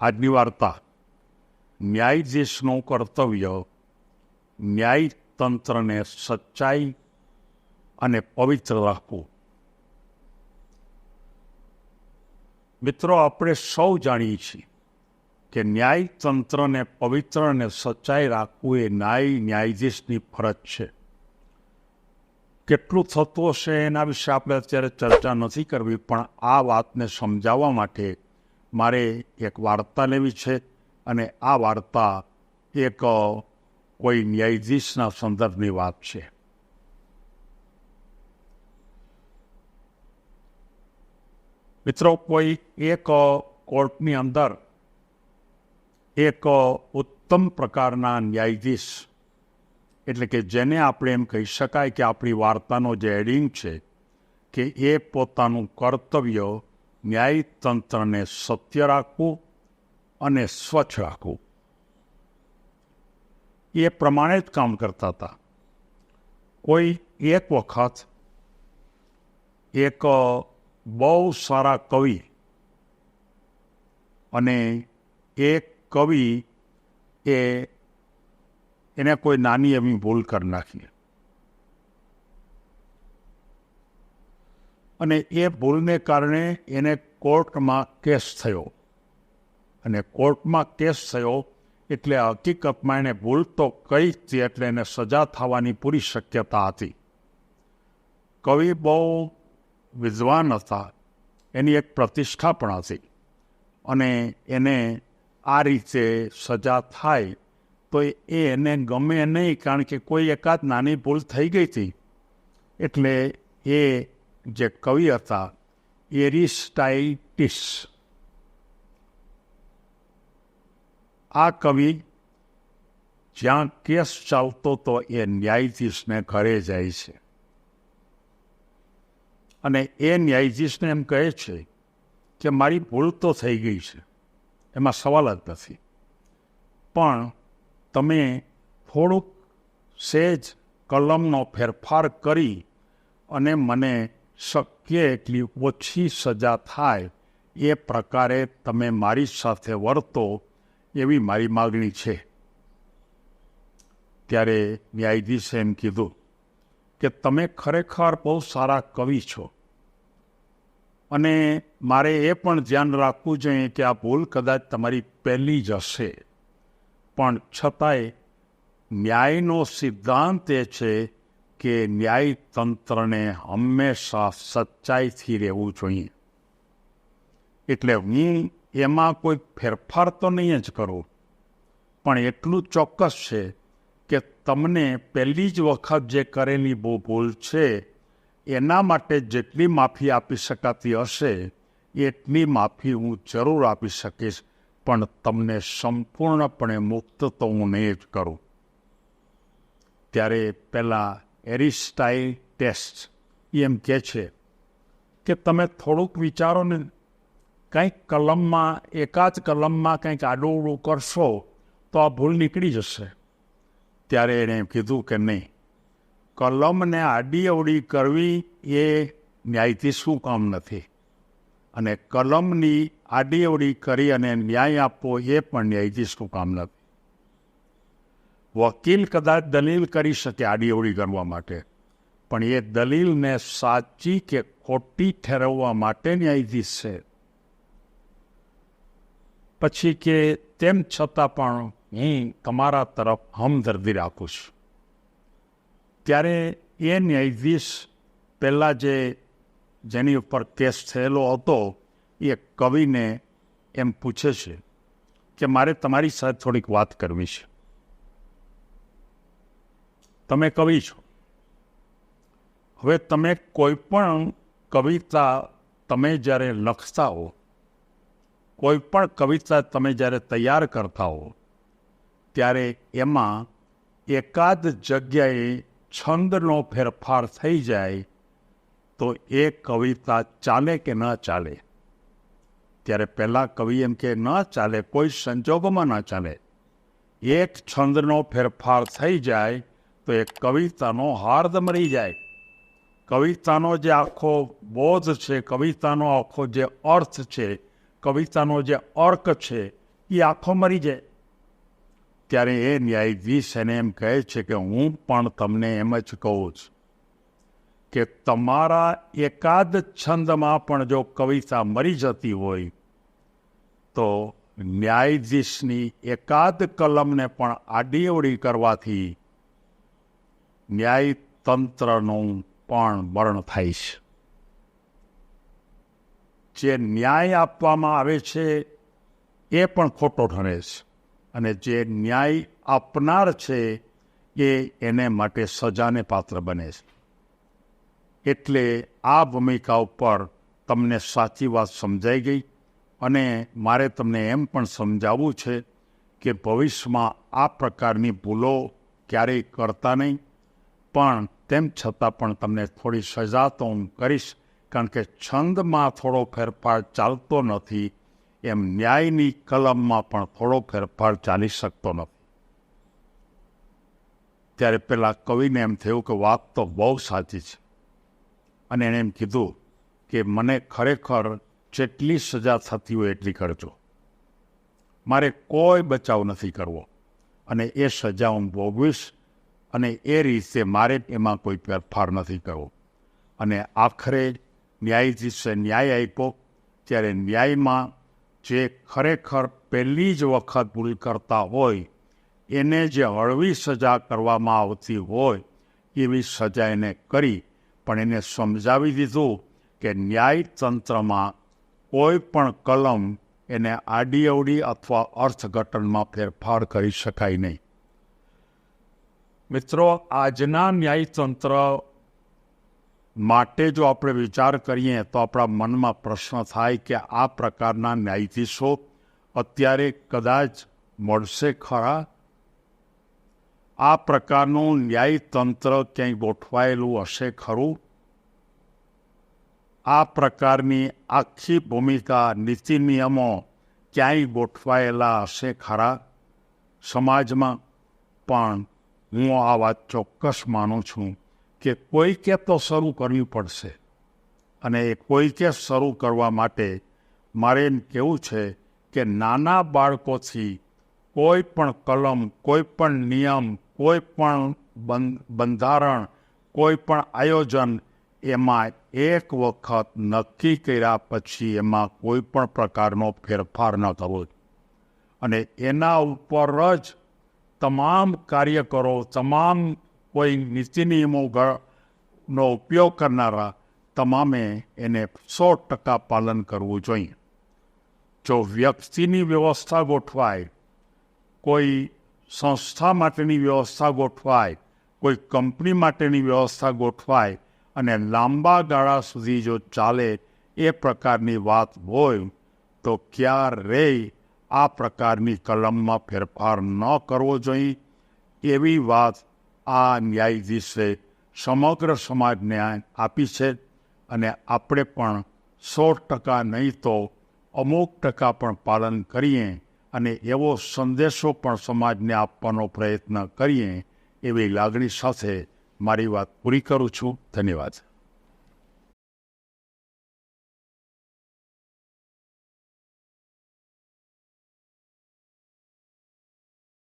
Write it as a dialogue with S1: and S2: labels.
S1: આજની વાર્તા ન્યાયાધીશનું કર્તવ્ય ન્યાયતંત્રને સચ્ચાઈ અને પવિત્ર રાખવું મિત્રો આપણે સૌ જાણીએ છીએ કે ન્યાયતંત્રને પવિત્ર અને સચ્ચાઈ રાખવું એ ન્યાય ન્યાયાધીશની ફરજ છે કેટલું થતું હશે એના વિશે આપણે અત્યારે ચર્ચા નથી કરવી, પણ આ વાતને સમજાવવા માટે મારે એક વાર્તા લેવી છે અને આ વાર્તા એક કોઈ ન્યાયાધીશના સંદર્ભની વાત છે. મિત્રો, કોઈ એક કોર્ટની અંદર એક ઉત્તમ પ્રકારના ન્યાયાધીશ, એટલે કે જેને આપણે એમ કહી શકાય કે આપણી વાર્તાનો જે એડિંગ છે કે એ પોતાનું કર્તવ્ય ન્યાયતંત્રને સત્ય રાખવું અને સ્વચ્છ રાખવું. એ પ્રમાણે જ કામ કરતા હતા. કોઈ એક વખત એક બહુ સારા કવિ અને એક કવિ એ એને કોઈ નાની એવી ભૂલ કરી નાખી. અને એ ભૂલને કારણે એને કોર્ટમાં કેસ થયો. અને કોર્ટમાં કેસ થયો એટલે હકીકતમાં એને ભૂલ તો કઈ હતી એટલે એને સજા થવાની પૂરી શક્યતા હતી. કવિ બહુ વિદ્વાન હતા. એની એક પ્રતિષ્ઠા પણ હતી. અને એને આ રીતે સજા થાય તો એ એને ગમે નહીં, કારણ કે કોઈ એકાદ નાની ભૂલ થઈ ગઈ હતી. એટલે એ જે કવિ હતા, એરિસ્ટાઇટિસ. આ કવિ જ્યાં કેસ ચાલતો તો એ ન્યાયાધીશને ઘરે જાય છે. અને એ ન્યાયાધીશને એમ કહે છે કે મારી ભૂલ તો થઈ ગઈ છે, એમાં સવાલ જ નથી. પણ તમે થોડુંક સેજ કલમનો ફેરફાર કરી અને મને શક્ય એટલી ઓછી સજા થાય એ પ્રકારે તમે મારી સાથે વર્તો એવી મારી માગણી છે. ત્યારે ન્યાયાધીશે એમ કીધું કે તમે ખરેખર બહુ સારા કવિ છો. અને મારે એ પણ ધ્યાન રાખવું જોઈએ કે આ ભૂલ કદાચ તમારી પહેલી જ હશે. પણ છતાંય ન્યાયનો સિદ્ધાંત એ છે કે ન્યાયતંત્રને હંમેશા સચ્ચાઈથી રહેવું જોઈએ. એટલે હું એમાં કોઈ ફેરફાર તો નહીં જ કરું. પણ એટલું ચોક્કસ છે કે તમને પહેલી જ વખત જે કરેલી બહુ ભૂલ છે, એના માટે જેટલી માફી આપી શકાતી હશે, એટલી માફી હું જરૂર આપી શકીશ, પણ તમને સંપૂર્ણપણે મુક્ત તો હું નહીં જ કરું. ત્યારે પહેલાં એરિસ્ટાઇલ ટેસ્ટ. એમ કહે છે કે તમે થોડુંક વિચારો ને કંઈક કલમમાં, એકાદ કલમમાં કંઈક આડું કરશો તો આ ભૂલ નીકળી જશે. ત્યારે એણે કીધું કે નહીં, કલમને આડી અવડી કરવી એ ન્યાયથી શું કામ નથી. અને કલમની આડી અવડી કરી અને ન્યાય આપવો એ પણ ન્યાયથી શું કામ નથી. વકીલ કદાચ દલીલ કરી શકે આડીઓડી કરવા માટે. પણ એ દલીલને સાચી કે ખોટી ઠેરવવા માટે ન્યાયાધીશ છે. પછી કે તેમ છતાં પણ હું તમારા તરફ હમદર્દી રાખું છું. ત્યારે એ ન્યાયાધીશ પહેલાં જે જેની ઉપર કેસ થયેલો હતો, એ કવિને એમ પૂછે છે કે મારે તમારી સાથે થોડીક વાત કરવી છે. તમે કવિ છો. હવે તમે કોઈ પણ કવિતા તમે જ્યારે લખતા હો, કોઈ પણ કવિતા તમે જ્યારે તૈયાર કરતા હો, ત્યારે એમાં એકાદ જગ્યાએ છંદનો ફેરફાર થઈ જાય તો એ કવિતા ચાલે કે ન ચાલે? ત્યારે પહેલાં કવિ એમ કે, ન ચાલે, કોઈ સંજોગોમાં ન ચાલે. એક છંદનો ફેરફાર થઈ જાય તો એ કવિતાનો હાર્દ મરી જાય. કવિતાનો જે આખો બોધ છે, કવિતાનો આખો જે અર્થ છે, કવિતાનો જે અર્ક છે, એ આખો મરી જાય. ત્યારે એ ન્યાયાધીશ એને એમ કહે છે કે હું પણ તમને એમ જ કહું છું કે તમારા એકાદ છંદમાં પણ જો કવિતા મરી જતી હોય, તો ન્યાયાધીશની એકાદ કલમને પણ આડીઓડી કરવાથી ન્યાયતંત્રનું પણ વર્ણ થાય છે. જે ન્યાય આપવામાં આવે છે, એ પણ ખોટો ઠરે છે. અને જે ન્યાય આપનાર છે, એ એને માટે સજાને પાત્ર બને છે. એટલે આ ભૂમિકા ઉપર તમને સાચી વાત સમજાઈ ગઈ અને મારે તમને એમ પણ સમજાવવું છે કે ભવિષ્યમાં આ પ્રકારની ભૂલો ક્યારેય કરતા નહીં. પણ તેમ છતાં પણ તમને થોડી સજા તો હું કરીશ, કારણ કે છંદમાં થોડો ફેરફાર ચાલતો નથી, એમ ન્યાયની કલમમાં પણ થોડો ફેરફાર ચાલી શકતો નથી. ત્યારે પેલા કવિને એમ થયું કે વાત તો બહુ સાચી છે. અને એણે એમ કીધું કે મને ખરેખર જેટલી સજા થતી હોય એટલી કરજો. મારે કોઈ બચાવ નથી કરવો. અને એ સજા હું ભોગવીશ અને એ રીતે મારે એમાં કોઈ ફેરફાર નથી કરવો. અને આખરે ન્યાયાધીશે ન્યાય આપ્યો ત્યારે ન્યાયમાં જે ખરેખર પહેલી જ વખત ભૂલ કરતા હોય, એને જે હળવી સજા કરવામાં આવતી હોય, એવી સજા એને કરી. પણ એને સમજાવી દીધું કે ન્યાયતંત્રમાં કોઈ પણ કલમ એને આડી અવડી અથવા અર્થઘટનમાં ફેરફાર કરી શકાય નહીં. મિત્રો આજના ન્યાયતંત્ર માટે જો આપણે વિચાર કરીએ તો આપણા મનમાં પ્રશ્ન થાય કે આ પ્રકારના ન્યાયાધીશો અત્યારે કદાચ મળશે ખરા આ પ્રકારનું ન્યાયતંત્ર ક્યાંય ગોઠવાયેલું હશે ખરું આ પ્રકારની આખી ભૂમિકા નીતિ નિયમો ક્યાંય ગોઠવાયેલા હશે ખરા સમાજમાં પણ હું આ વાત ચોક્કસ માનું છું કે કોઈકે તો શરૂ કરવી પડશે. અને એ કોઈકે શરૂ કરવા માટે મારે એમ કહેવું છે કે નાના બાળકોથી કોઈ પણ કલમ, કોઈ પણ નિયમ, કોઈ પણ બંધારણ, કોઈ પણ આયોજન એમાં એક વખત નક્કી કર્યા પછી એમાં કોઈ પણ પ્રકારનો ફેરફાર ન કરવો અને એના ઉપર જ તમામ કાર્યકરો, તમામ કોઈ નીતિ નિયમો નો ઉપયોગ કરનારા તમામે એને સો ટકા પાલન કરવું જોઈએ. જો વ્યક્તિની વ્યવસ્થા ગોઠવાય, કોઈ સંસ્થા માટેની વ્યવસ્થા ગોઠવાય, કોઈ કંપની માટેની વ્યવસ્થા ગોઠવાય અને લાંબા ગાળા સુધી જો ચાલે એ પ્રકારની વાત હોય, તો ક્યારેય આ પ્રકારની કલમમાં ફેરફાર ન કરવો જોઈએ એવી વાત આ ન્યાયાધીશે સમગ્ર સમાજને આપી છે અને આપણે પણ સો ટકા નહીં તો અમુક ટકા પણ પાલન કરીએ અને એવો સંદેશો પણ સમાજને આપવાનો પ્રયત્ન કરીએ એવી લાગણી સાથે મારી વાત પૂરી કરું છું. ધન્યવાદ.